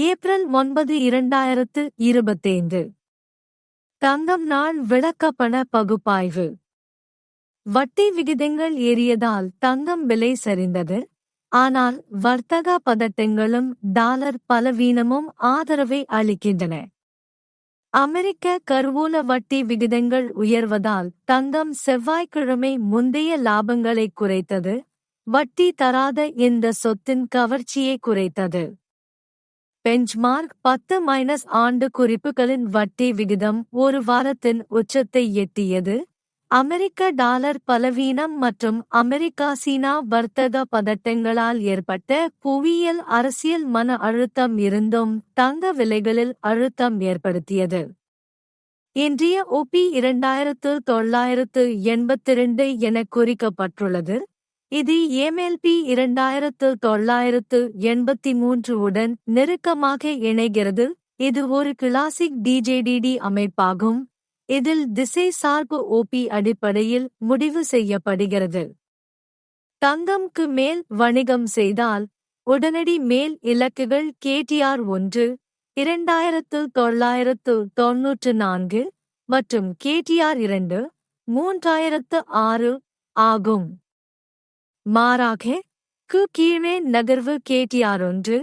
April ஒன்பது இரண்டாயிரத்து இருபத்தைந்து. தங்கம் நாள் விளக்கப்பண பகுப்பாய்வு. வட்டி விகிதங்கள் ஏறியதால் தங்கம் விலை சரிந்தது. ஆனால் வர்த்தக பதட்டங்களும் டாலர் பலவீனமும் ஆதரவை அளிக்கின்றன. அமெரிக்க கருவூல வட்டி விகிதங்கள் உயர்வதால் தங்கம் செவ்வாய்க்கிழமை முந்தைய லாபங்களை குறைத்தது. வட்டி தராத இந்த சொத்தின் கவர்ச்சியை குறைத்தது. பெஞ்ச்மார்க் பத்து மைனஸ் ஆண்டு குறிப்புகளின் வட்டி விகிதம் ஒரு வாரத்தின் உச்சத்தை எட்டியது. அமெரிக்க டாலர் பலவீனம் மற்றும் அமெரிக்கா சீனா வர்த்தக பதட்டங்களால் ஏற்பட்ட புவியியல் அரசியல் மன அழுத்தம் இருந்தும் தங்க விலைகளில் அழுத்தம் ஏற்படுத்தியது. இன்றைய ஒபி இரண்டாயிரத்து தொள்ளாயிரத்து எண்பத்திரண்டு என குறிக்கப்பட்டுள்ளது. இது எம்எல்பி இரண்டாயிரத்து தொள்ளாயிரத்து எண்பத்தி மூன்று உடன் நெருக்கமாக இணைகிறது. இது ஒரு கிளாசிக் டிஜேடிடி அமைப்பாகும். இதில் திசை சார்பு ஓபி அடிப்படையில் முடிவு செய்யப்படுகிறது. தங்கம்க்கு மேல் வணிகம் செய்தால் உடனடி மேல் இலக்குகள் கேடிஆர் ஒன்று இரண்டாயிரத்து தொள்ளாயிரத்து தொன்னூற்று நான்கு மற்றும் கேடிஆர் இரண்டு மூன்றாயிரத்து ஆறு ஆகும். மாறாக கு கீழே நகர்வு கேடிஆர் ஒன்று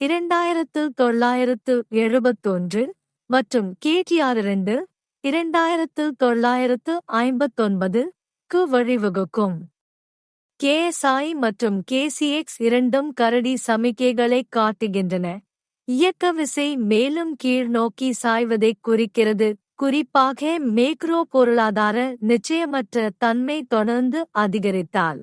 இரண்டாயிரத்து தொள்ளாயிரத்து எழுபத்தொன்று மற்றும் கேடிஆர் இரண்டு இரண்டாயிரத்து தொள்ளாயிரத்து ஐம்பத்தொன்பது க்கு வழிவகுக்கும். கேஎஸ்ஐ மற்றும் கேசிஎக்ஸ் இரண்டும் கரடி சமிக்கைகளை காட்டுகின்றன. இயக்க விசை மேலும் கீழ் நோக்கி சாய்வதைக் குறிக்கிறது. குறிப்பாக மேக்ரோ பொருளாதார நிச்சயமற்ற தன்மை தொடர்ந்து அதிகரித்தால்.